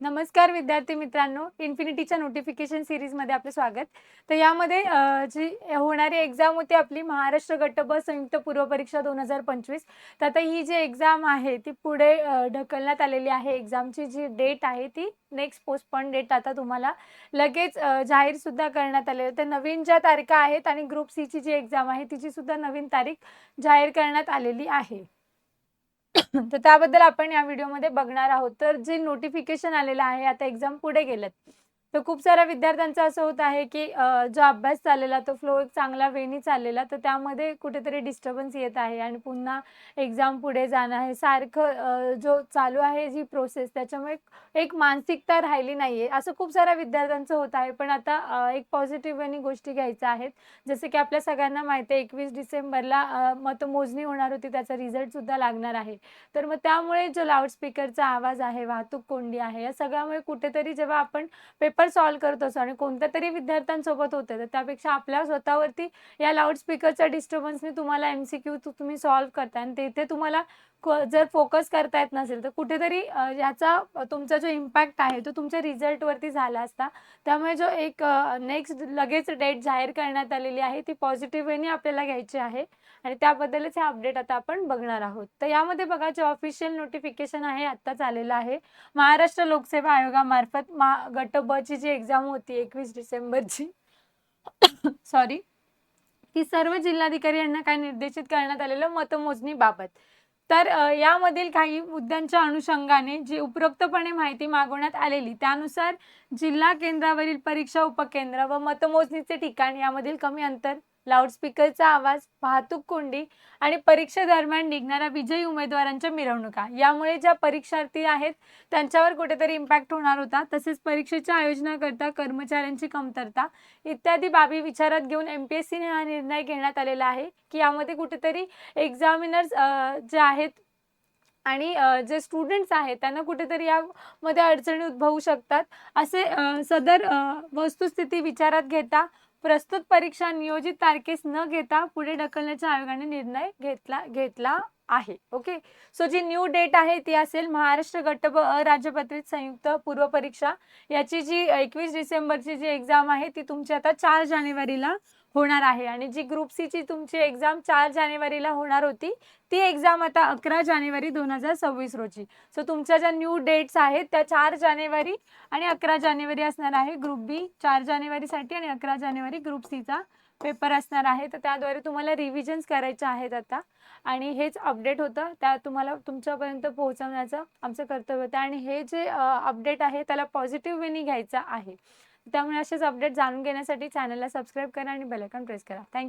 नमस्कार विद्यार्थी मित्रांनो इन्फिनिटीच्या नोटिफिकेशन सिरीजमध्ये आपलं स्वागत. तर यामध्ये जी होणारी एक्झाम होती आपली महाराष्ट्र गट ब संयुक्त पूर्व परीक्षा दोन हजार पंचवीस. तर आता ही जी एक्झाम आहे ती पुढे ढकलण्यात आलेली आहे. एक्झामची जी डेट आहे ती नेक्स्ट पोस्टपॉन डेट आता तुम्हाला लगेच जाहीरसुद्धा करण्यात आलेली आहे. तर नवीन ज्या तारखा आहेत आणि ग्रुप सीची जी एक्झाम आहे तिची सुद्धा नवीन तारीख जाहीर करण्यात आलेली आहे. तर त्याबद्दल आपण या व्हिडिओमध्ये बघणार आहोत. तर जे नोटिफिकेशन आलेलं आहे आता एक्झाम पुढे गेलेत. तर खूप साऱ्या विद्यार्थ्यांचं असं होत आहे की जो अभ्यास चाललेला तो फ्लो एक चांगला वेनी चाललेला तर त्यामध्ये कुठेतरी डिस्टर्बन्स येत आहे आणि पुन्हा एक्झाम पुढे जाणं आहे सारखं जो चालू आहे जी प्रोसेस त्याच्यामुळे एक मानसिकता राहिली नाही आहे असं खूप साऱ्या विद्यार्थ्यांचं होत आहे. पण आता एक पॉझिटिव्ह वेनी गोष्टी घ्यायच्या आहेत. जसं की आपल्या सगळ्यांना माहिती आहे एकवीस डिसेंबरला मतमोजणी होणार होती त्याचा रिझल्टसुद्धा लागणार आहे. तर मग त्यामुळे जो लाऊडस्पीकरचा आवाज आहे वाहतूक कोंडी आहे या सगळ्यामुळे कुठेतरी जेव्हा आपण पेपर सॉल्व्ह करत असतो आणि कोणत्या तरी विद्यार्थ्यांसोबत होते तर त्यापेक्षा आपल्या स्वतःवरती या लाऊडस्पीकरच्या डिस्टर्बन्सने तुम्हाला एम सी क्यू तुम्ही सॉल्व्ह करताय आणि तिथे तुम्हाला जर फोकस करता येत नसेल तर कुठेतरी याचा तुमचा जो इम्पॅक्ट आहे तो तुमच्या रिझल्टवरती झाला असता. त्यामुळे जो एक नेक्स्ट लगेच डेट जाहीर करण्यात आलेली आहे ती पॉझिटिव्ह वेने आपल्याला घ्यायची आहे. आणि त्याबद्दलच हे अपडेट आता आपण बघणार आहोत. तर यामध्ये बघा जे ऑफिशियल नोटिफिकेशन आहे आत्ताच आलेलं आहे. महाराष्ट्र लोकसेवा आयोगामार्फत मा गट ब ची जी एक्झाम होती एकवीस डिसेंबरची सॉरी ती सर्व जिल्हाधिकारी यांना काय निर्देशित करण्यात आलेलं मतमोजणीबाबत. तर यामधील काही मुद्द्यांच्या अनुषंगाने जी उपरोक्तपणे माहिती मागवण्यात आलेली त्यानुसार जिल्हा केंद्रावरील परीक्षा उपकेंद्र व मतमोजणीचे ठिकाण यामधील कमी अंतर लाऊडस्पीकरचा आवाज वाहतूक कोंडी आणि परीक्षेदरम्यान निघणाऱ्या विजयी उमेदवारांच्या मिरवणुका. यामुळे ज्या परीक्षार्थी आहेत त्यांच्यावर कुठेतरी इम्पॅक्ट होणार होता. तसेच परीक्षेच्या आयोजनाकरता कर्मचाऱ्यांची कमतरता इत्यादी बाबी विचारात घेऊन एम पी एस सीने हा निर्णय घेण्यात आलेला आहे की यामध्ये कुठेतरी एक्झामिनर्स जे आहेत आणि जे स्टुडंट्स आहेत त्यांना कुठेतरी यामध्ये अडचणी उद्भवू शकतात. असे सदर वस्तुस्थिती विचारात घेता प्रस्तुत परीक्षा नियोजित तारखेस न घेता पुढे ढकलण्याच्या आयोगाने निर्णय घेतला घेतला आहे. ओके सो जी न्यू डेट आहे ती असेल महाराष्ट्र गट ब संयुक्त पूर्व परीक्षा. याची जी एकवीस डिसेंबरची जी एक्झाम आहे ती तुमची आता चार जानेवारीला होणार आहे. आणि जी ग्रुप सीची तुमची एक्झाम चार जानेवारीला होणार होती ती एक्झाम आता अकरा जानेवारी दोन हजार सव्वीस रोजी. सो तुमच्या ज्या न्यू डेट्स आहेत त्या चार जानेवारी आणि अकरा जानेवारी असणार आहे. ग्रुप बी चार जानेवारीसाठी आणि अकरा जानेवारी ग्रुप सीचा पेपर असणार आहे. तर त्याद्वारे तुम्हाला रिव्हिजन्स करायचे आहेत आता. आणि हेच अपडेट होतं. त्या तुम्हाला तुमच्यापर्यंत पोहोचवण्याचं आमचं कर्तव्य होतं. आणि हे जे अपडेट आहे त्याला पॉझिटिव्ह वेनी घ्यायचं आहे. त्यामुळे असेच अपडेट जाणून घेण्यासाठी चॅनलला सबस्क्राईब करा आणि बेलायकॉन प्रेस करा. थँक्यू